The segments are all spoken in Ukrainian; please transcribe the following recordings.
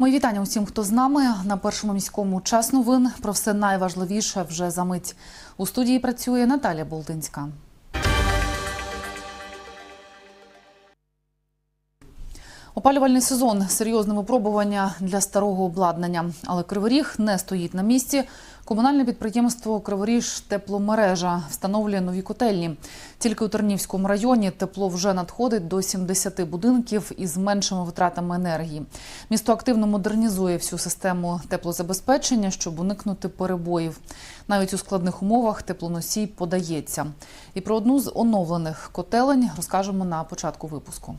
Мої вітання усім, хто з нами на першому міському час новин. Про все найважливіше вже за мить. У студії працює Наталя Болдинська. Опалювальний сезон серйозне випробування для старого обладнання, але Кривий Ріг не стоїть на місці. Комунальне підприємство Криворіж тепломережа встановлює нові котельні. Тільки у Тернівському районі тепло вже надходить до 70 будинків із меншими витратами енергії. Місто активно модернізує всю систему теплозабезпечення, щоб уникнути перебоїв. Навіть у складних умовах теплоносій подається. І про одну з оновлених котелень розкажемо на початку випуску.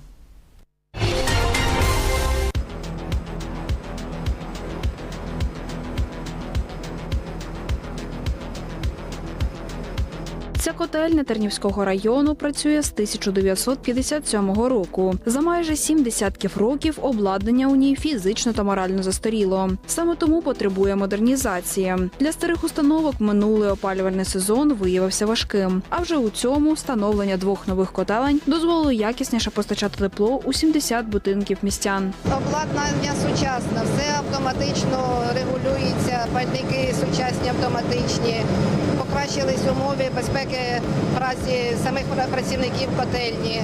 Ця котельня Тернівського району працює з 1957 року. За майже сім десятків років обладнання у ній фізично та морально застаріло. Саме тому потребує модернізації. Для старих установок минулий опалювальний сезон виявився важким. А вже у цьому встановлення двох нових котелень дозволило якісніше постачати тепло у 70 будинків містян. Обладнання сучасне, все автоматично регулюється, пальники сучасні автоматичні, покращились умови безпеки праці самих працівників котельні.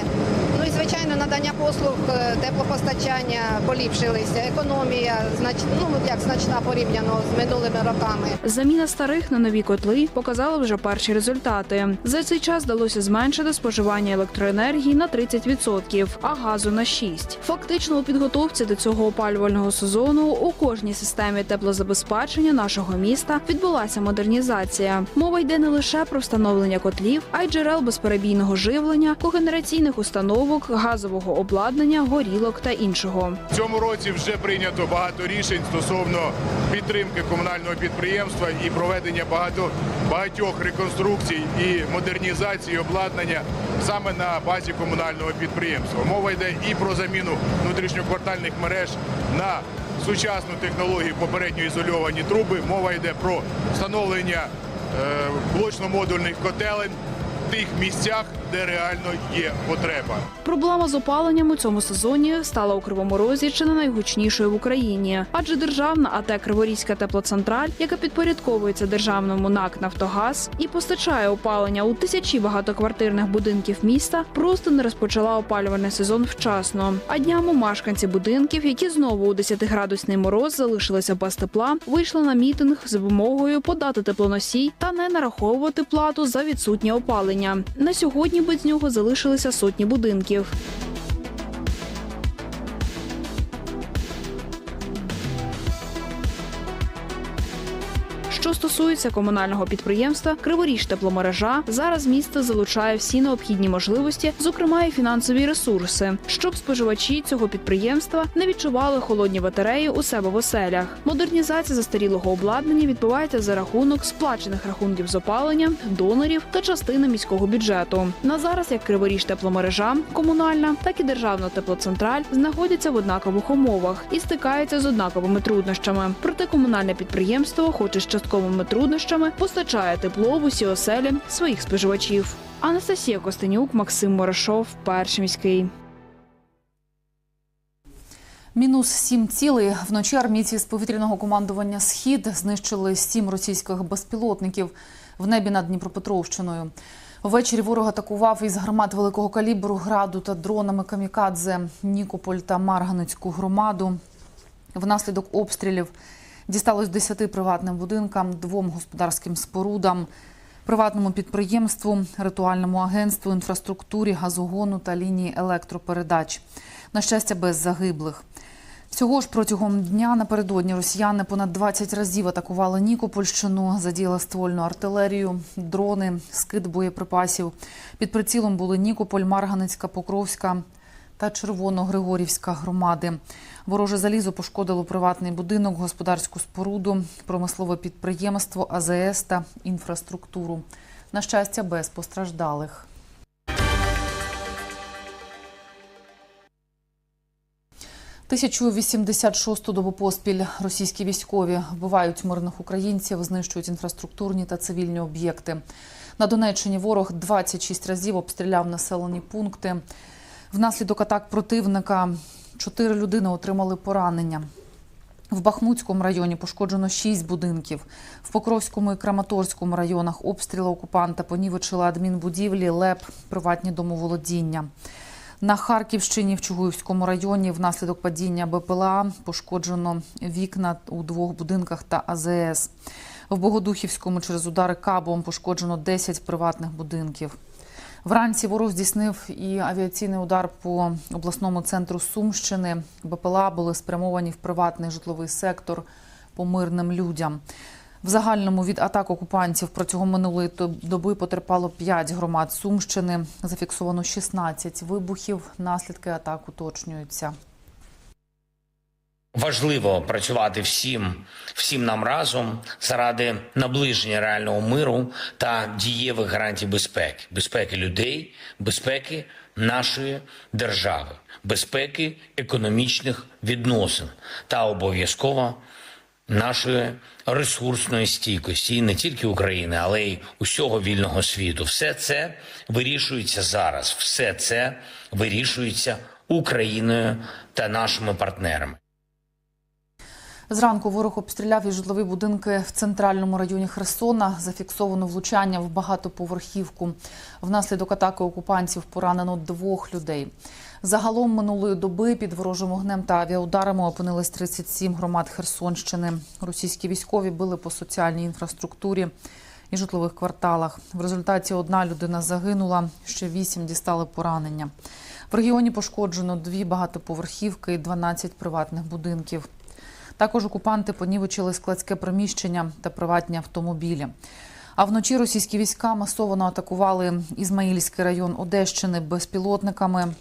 Ну і звичайно надання послуг е, теплопостачання поліпшилися. Економія знач... ну, як значна порівняно з минулими роками. Заміна старих на нові котли показала вже перші результати. За цей час вдалося зменшити споживання електроенергії на 30%, а газу на 6%. Фактично у підготовці до цього опалювального сезону у кожній системі теплозабезпечення нашого міста відбулася модернізація. Мова йде не лише про встановлення котлів, а й джерел безперебійного живлення, когенераційних установок, газового обладнання, горілок та іншого. В цьому році вже прийнято багато рішень стосовно підтримки комунального підприємства і проведення багато багатьох реконструкцій і модернізації обладнання саме на базі комунального підприємства. Мова йде і про заміну внутрішньоквартальних мереж на сучасну технологію попередньо ізольовані труби. Мова йде про встановлення е, блочно-модульних котелень в тих місцях, де реально є потреба. Проблема з опаленням у цьому сезоні стала у Кривому Розі чи не найгучнішою в Україні, адже державна АТ Криворізька теплоцентраль, яка підпорядковується державному НАК Нафтогаз і постачає опалення у тисячі багатоквартирних будинків міста, просто не розпочала опалювальний сезон вчасно. А днями мешканці будинків, які знову у 10-градусний мороз залишилися без тепла, вийшли на мітинг з вимогою подати теплоносій та не нараховувати плату за відсутнє опалення. На сьогодні без нього залишилися сотні будинків. Стосується комунального підприємства Криворіж тепломережа, зараз місто залучає всі необхідні можливості, зокрема і фінансові ресурси, щоб споживачі цього підприємства не відчували холодні батареї у себе в оселях. Модернізація застарілого обладнання відбувається за рахунок сплачених рахунків з опалення, донорів та частини міського бюджету. На зараз як Криворіж тепломережа, комунальна, так і державна теплоцентраль знаходяться в однакових умовах і стикаються з однаковими труднощами. Проте комунальне підприємство, хоч і з частковими труднощами, постачає тепло в усі оселі своїх споживачів. Анастасія Костенюк, Максим Морошов, перший міський. Мінус сім цілей. Вночі армійці з повітряного командування Схід знищили сім російських безпілотників в небі над Дніпропетровщиною. Ввечері ворог атакував із гармат великого калібру граду та дронами камікадзе Нікополь та Марганицьку громаду. Внаслідок обстрілів дісталось 10 приватним будинкам, двом господарським спорудам, приватному підприємству, ритуальному агентству, інфраструктурі, газогону та лінії електропередач. На щастя, без загиблих. Всього ж протягом дня напередодні росіяни понад 20 разів атакували Нікопольщину, задіяли ствольну артилерію, дрони, скид боєприпасів. Під прицілом були Нікополь, Марганицька, Покровська та Червоно-Григорівська громади. Вороже залізо пошкодило приватний будинок, господарську споруду, промислове підприємство, АЗС та інфраструктуру. На щастя, без постраждалих. Тисячу 86 добу поспіль російські військові вбивають мирних українців, знищують інфраструктурні та цивільні об'єкти. На Донеччині ворог 26 разів обстріляв населені пункти. Внаслідок атак противника чотири людини отримали поранення. В Бахмутському районі пошкоджено шість будинків. В Покровському і Краматорському районах обстріли окупанта понівечили адмінбудівлі, ЛЕП, приватні домоволодіння. На Харківщині в Чугуївському районі внаслідок падіння БПЛА пошкоджено вікна у двох будинках та АЗС. В Богодухівському через удари кабом пошкоджено 10 приватних будинків. Вранці ворог здійснив і авіаційний удар по обласному центру Сумщини. БПЛА були спрямовані в приватний житловий сектор по мирним людям. В загальному від атак окупантів протягом минулої доби потерпало 5 громад Сумщини. Зафіксовано 16 вибухів. Наслідки атак уточнюються. Важливо працювати всім, всім нам разом заради наближення реального миру та дієвих гарантій безпеки, безпеки людей, безпеки нашої держави, безпеки економічних відносин та обов'язково нашої ресурсної стійкості і не тільки України, але й усього вільного світу. Все це вирішується зараз. Все це вирішується Україною та нашими партнерами. Зранку ворог обстріляв і житлові будинки в центральному районі Херсона. Зафіксовано влучання в багатоповерхівку. Внаслідок атаки окупантів поранено двох людей. Загалом минулої доби під ворожим огнем та авіаударами опинились 37 громад Херсонщини. Російські військові били по соціальній інфраструктурі і житлових кварталах. В результаті одна людина загинула, ще вісім дістали поранення. В регіоні пошкоджено дві багатоповерхівки і 12 приватних будинків. Також окупанти понівечили складське приміщення та приватні автомобілі. А вночі російські війська масово атакували Ізмаїльський район Одещини безпілотниками.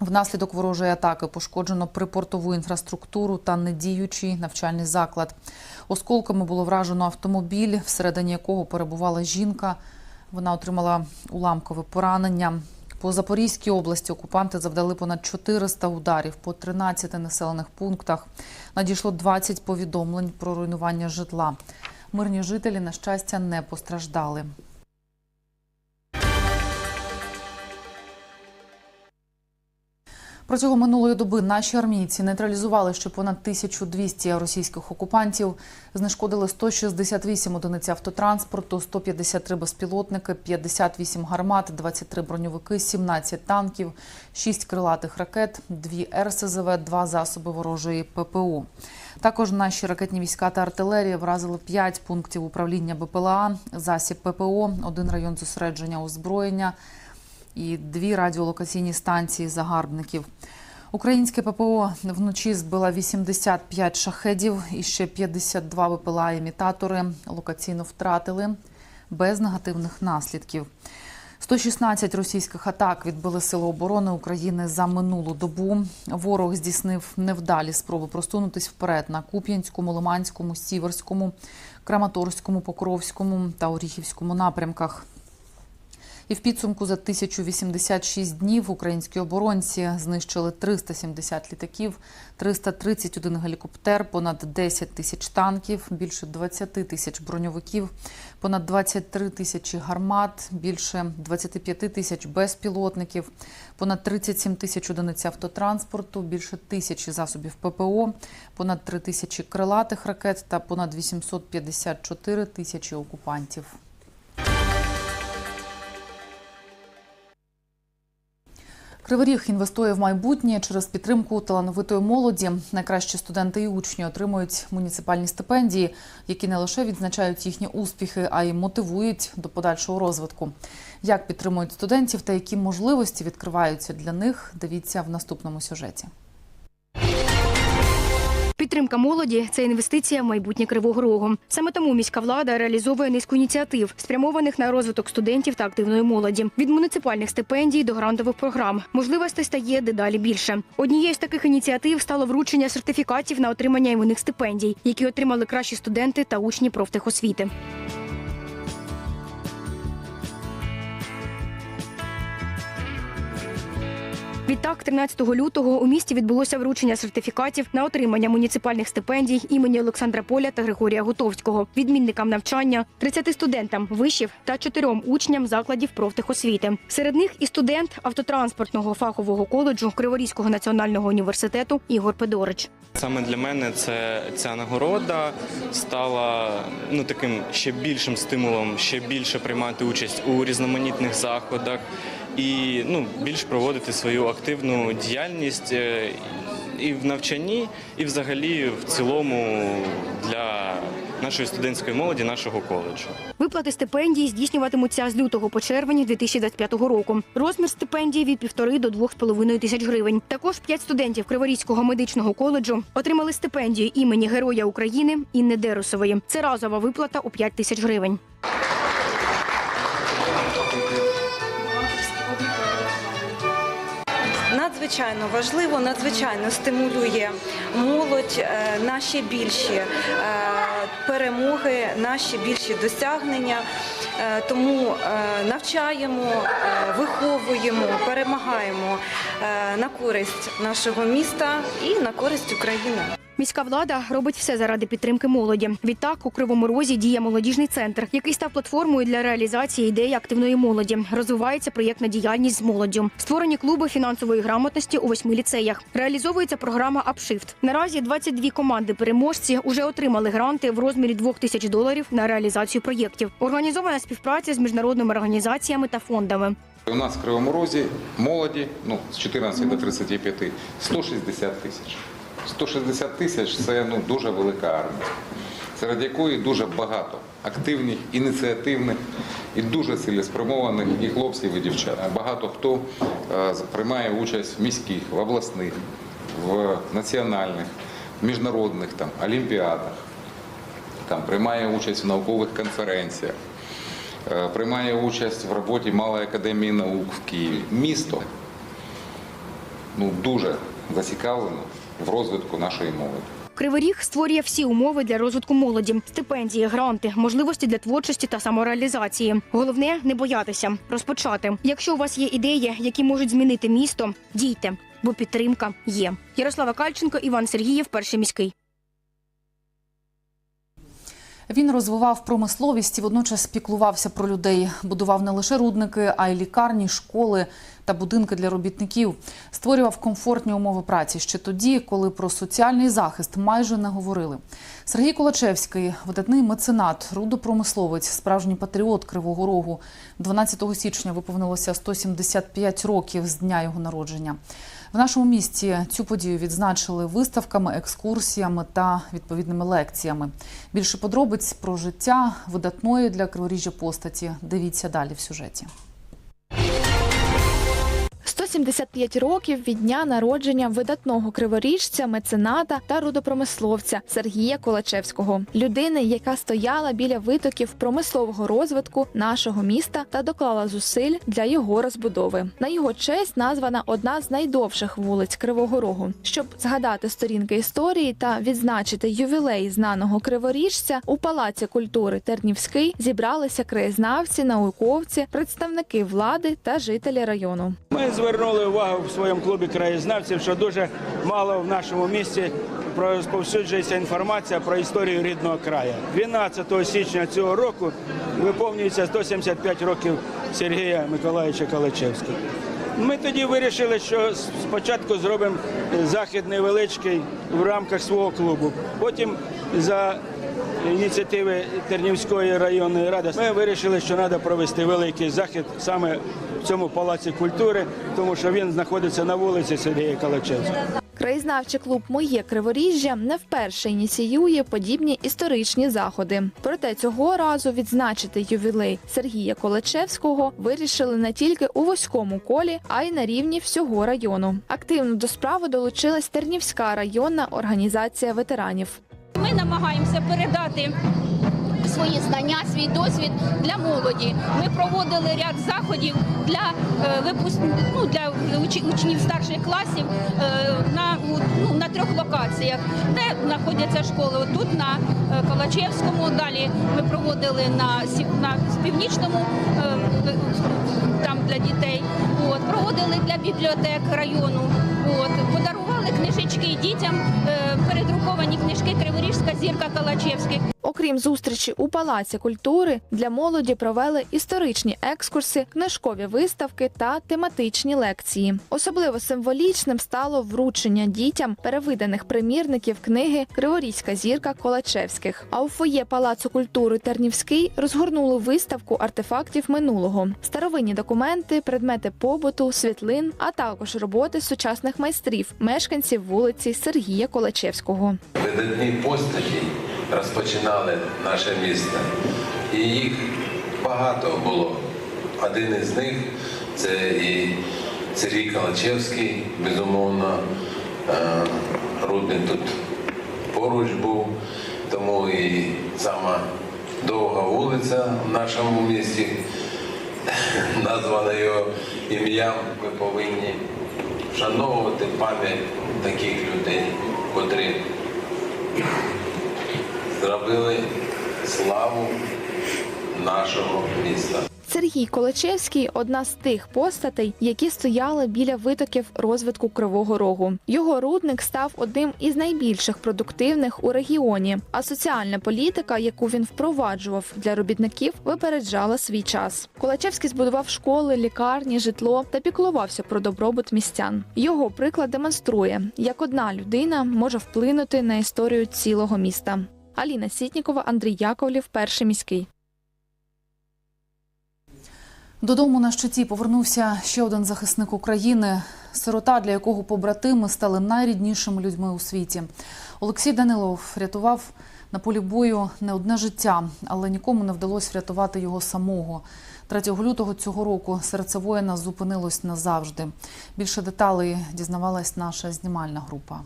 Внаслідок ворожої атаки пошкоджено припортову інфраструктуру та недіючий навчальний заклад. Осколками було вражено автомобіль, всередині якого перебувала жінка. Вона отримала уламкове поранення. По Запорізькій області окупанти завдали понад 400 ударів по 13 населених пунктах. Надійшло 20 повідомлень про руйнування житла. Мирні жителі, на щастя, не постраждали. Протягом минулої доби наші армійці нейтралізували ще понад 1200 російських окупантів, знешкодили 168 одиниць автотранспорту, 153 безпілотники, 58 гармат, 23 броньовики, 17 танків, 6 крилатих ракет, 2 РСЗВ, 2 засоби ворожої ППО. Також наші ракетні війська та артилерія вразили 5 пунктів управління БПЛА, засіб ППО, один район зосередження озброєння і дві радіолокаційні станції загарбників. Українське ППО вночі збила 85 шахедів і ще 52 ВПЛА імітатори локаційно втратили без негативних наслідків. 116 російських атак відбили Сили оборони України за минулу добу. Ворог здійснив невдалі спроби просунутись вперед на Куп'янському, Лиманському, Сіверському, Краматорському, Покровському та Оріхівському напрямках. І в підсумку за 1086 днів українські оборонці знищили 370 літаків, 331 гелікоптер, понад 10 тисяч танків, більше 20 тисяч броньовиків, понад 23 тисячі гармат, більше 25 тисяч безпілотників, понад 37 тисяч одиниць автотранспорту, більше тисячі засобів ППО, понад 3 тисячі крилатих ракет та понад 854 тисячі окупантів. Кривий інвестує в майбутнє через підтримку талановитої молоді. Найкращі студенти і учні отримують муніципальні стипендії, які не лише відзначають їхні успіхи, а й мотивують до подальшого розвитку. Як підтримують студентів та які можливості відкриваються для них, дивіться в наступному сюжеті. Підтримка молоді це інвестиція в майбутнє Кривого Рогу. Саме тому міська влада реалізовує низку ініціатив, спрямованих на розвиток студентів та активної молоді. Від муніципальних стипендій до грантових програм. Можливостей стає дедалі більше. Однією з таких ініціатив стало вручення сертифікатів на отримання іменних стипендій, які отримали кращі студенти та учні профтехосвіти. Відтак, 13 лютого у місті відбулося вручення сертифікатів на отримання муніципальних стипендій імені Олександра Поля та Григорія Гутовського, відмінникам навчання, 30 студентам вишів та чотирьом учням закладів профтехосвіти. Серед них і студент автотранспортного фахового коледжу Криворізького національного університету Ігор Педорич. Саме для мене це ця нагорода стала ну таким ще більшим стимулом, ще більше приймати участь у різноманітних заходах і ну більш проводити свою активну діяльність е, і в навчанні, і взагалі в цілому для нашої студентської молоді, нашого коледжу. Виплати стипендій здійснюватимуться з лютого по червень 2025 року. Розмір стипендії від півтори до двох з половиною тисяч гривень. Також п'ять студентів Криворізького медичного коледжу отримали стипендію імені Героя України Інни Дерусової. Це разова виплата у 5 тисяч гривень. Надзвичайно важливо, надзвичайно стимулює молодь наші більші е, перемоги, наші більші досягнення. Е, Тому е, навчаємо, е, виховуємо, перемагаємо е, на користь нашого міста і на користь України. Міська влада робить все заради підтримки молоді. Відтак у Кривому Розі діє молодіжний центр, який став платформою для реалізації ідеї активної молоді. Розвивається проєктна діяльність з молоддю. Створені клуби фінансової грамотності у восьми ліцеях. Реалізовується програма «Апшифт». Наразі 22 команди переможці вже отримали гранти в розмірі 2 тисяч доларів на реалізацію проєктів. Організована співпраця з міжнародними організаціями та фондами. У нас в Кривому Розі молоді ну, з 14 до 35 160 тисяч. 160 тисяч це ну, дуже велика армія, серед якої дуже багато активних, ініціативних і дуже цілеспрямованих і хлопців, і дівчат. Багато хто е, приймає участь в міських, в обласних, в національних, міжнародних там, олімпіадах, там, приймає участь в наукових конференціях. Е, приймає участь в роботі Малої академії наук в Києві. Місто ну, дуже зацікавлено в розвитку нашої молоді. Кривий Ріг створює всі умови для розвитку молоді: стипендії, гранти, можливості для творчості та самореалізації. Головне не боятися, розпочати. Якщо у вас є ідеї, які можуть змінити місто, дійте, бо підтримка є. Ярослава Кальченко, Іван Сергієв, перший міський. Він розвивав промисловість і водночас піклувався про людей. Будував не лише рудники, а й лікарні, школи та будинки для робітників. Створював комфортні умови праці ще тоді, коли про соціальний захист майже не говорили. Сергій Колачевський, видатний меценат, рудопромисловець, справжній патріот Кривого Рогу. 12 січня виповнилося 175 років з дня його народження. В нашому місті цю подію відзначили виставками, екскурсіями та відповідними лекціями. Більше подробиць про життя видатної для Криворіжжя постаті. Дивіться далі в сюжеті. 175 років від дня народження видатного криворіжця, мецената та рудопромисловця Сергія Колачевського, людини, яка стояла біля витоків промислового розвитку нашого міста та доклала зусиль для його розбудови. На його честь названа одна з найдовших вулиць Кривого Рогу. Щоб згадати сторінки історії та відзначити ювілей знаного криворіжця у палаці культури Тернівський зібралися краєзнавці, науковці, представники влади та жителі району. Ми звернули увагу в своєму клубі краєзнавців, що дуже мало в нашому місті розповсюджується інформація про історію рідного краю. 12 січня цього року виповнюється 175 років Сергія Миколаївича Калачевського. Ми тоді вирішили, що спочатку зробимо захід невеличкий в рамках свого клубу. Потім за ініціативи Тернівської районної ради ми вирішили, що треба провести великий захід саме цьому палаці культури, тому що він знаходиться на вулиці Сергія Калачевського. Краєзнавчий клуб Моє Криворіжжя не вперше ініціює подібні історичні заходи. Проте цього разу відзначити ювілей Сергія Колачевського вирішили не тільки у вузькому колі, а й на рівні всього району. Активно до справи долучилась Тернівська районна організація ветеранів. Ми намагаємося передати свої знання, свій досвід для молоді. Ми проводили ряд заходів для е, випуск... ну, для уч- учнів старших класів е, на, ну, на трьох локаціях, де знаходяться школи. Тут на е, Калачевському, далі ми проводили на, на північному там для дітей. От проводили для бібліотек району. От подарували книжечки дітям, е, передруковані книжки Криворіжська зірка Калачевських. Окрім зустрічі у Палаці культури, для молоді провели історичні екскурси, книжкові виставки та тематичні лекції. Особливо символічним стало вручення дітям перевиданих примірників книги Криворізька зірка Колачевських. А у фоє Палацу культури Тернівський розгорнули виставку артефактів минулого, старовинні документи, предмети побуту, світлин, а також роботи сучасних майстрів, мешканців вулиці Сергія Колачевського. видатні постаті розпочинали наше місто. І їх багато було. Один із них це і Сергій Калачевський, безумовно, Е, Рудник тут поруч був, тому і сама довга вулиця в нашому місті, названа його ім'ям, ми повинні вшановувати пам'ять таких людей, котрі зробили славу нашого міста. Сергій Колачевський одна з тих постатей, які стояли біля витоків розвитку Кривого Рогу. Його рудник став одним із найбільших продуктивних у регіоні. А соціальна політика, яку він впроваджував для робітників, випереджала свій час. Колачевський збудував школи, лікарні, житло та піклувався про добробут містян. Його приклад демонструє, як одна людина може вплинути на історію цілого міста. Аліна Сітнікова, Андрій Яковлів, перший міський. Додому на щиті повернувся ще один захисник України, сирота, для якого побратими стали найріднішими людьми у світі. Олексій Данилов рятував на полі бою не одне життя, але нікому не вдалося врятувати його самого. 3 лютого цього року серце воїна зупинилось назавжди. Більше деталей дізнавалась наша знімальна група.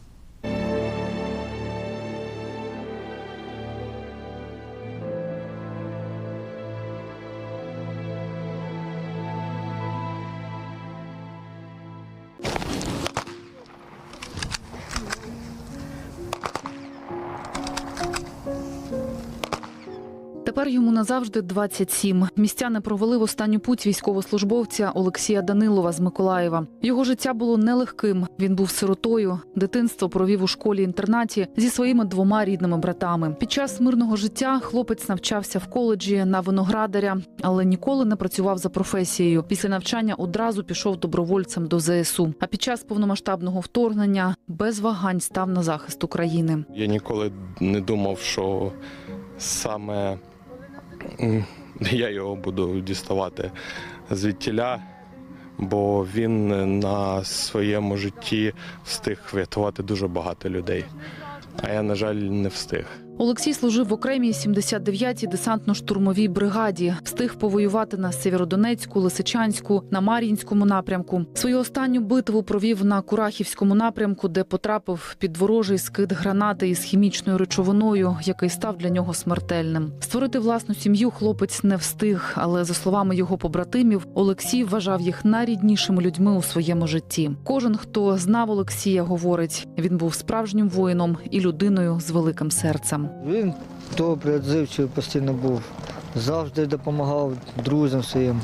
Назавжди 27. Містяни провели в останню путь військовослужбовця Олексія Данилова з Миколаєва. Його життя було нелегким. Він був сиротою. Дитинство провів у школі-інтернаті зі своїми двома рідними братами. Під час мирного життя хлопець навчався в коледжі на виноградаря, але ніколи не працював за професією. Після навчання одразу пішов добровольцем до ЗСУ. А під час повномасштабного вторгнення без вагань став на захист України. Я ніколи не думав, що саме я його буду діставати звідтіля, бо він на своєму житті встиг врятувати дуже багато людей. А я, на жаль, не встиг. Олексій служив в окремій 79-й десантно-штурмовій бригаді. Встиг повоювати на Сєвєродонецьку, Лисичанську, на Мар'їнському напрямку. Свою останню битву провів на Курахівському напрямку, де потрапив під ворожий скид гранати із хімічною речовиною, який став для нього смертельним. Створити власну сім'ю хлопець не встиг, але за словами його побратимів, Олексій вважав їх найріднішими людьми у своєму житті. Кожен, хто знав Олексія, говорить, він був справжнім воїном і людиною з великим серцем. Він добрий, відзивчивий постійно був. Завжди допомагав друзям своїм.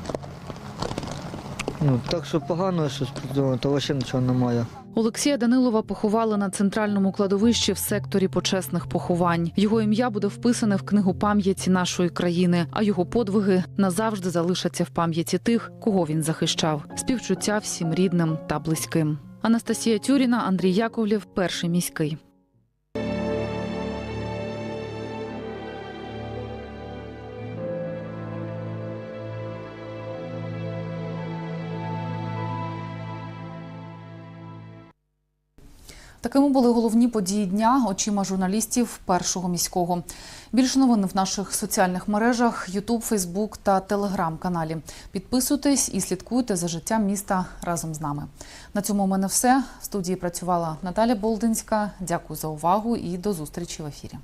Ну, так що погано щось придумав, то взагалі нічого немає. Олексія Данилова поховали на центральному кладовищі в секторі почесних поховань. Його ім'я буде вписане в книгу пам'яті нашої країни, а його подвиги назавжди залишаться в пам'яті тих, кого він захищав. Співчуття всім рідним та близьким. Анастасія Тюріна, Андрій Яковлів, перший міський. Такими були головні події дня очима журналістів першого міського. Більше новин в наших соціальних мережах YouTube, Facebook та Telegram каналі. Підписуйтесь і слідкуйте за життям міста разом з нами. На цьому у мене все. В студії працювала Наталя Болдинська. Дякую за увагу і до зустрічі в ефірі.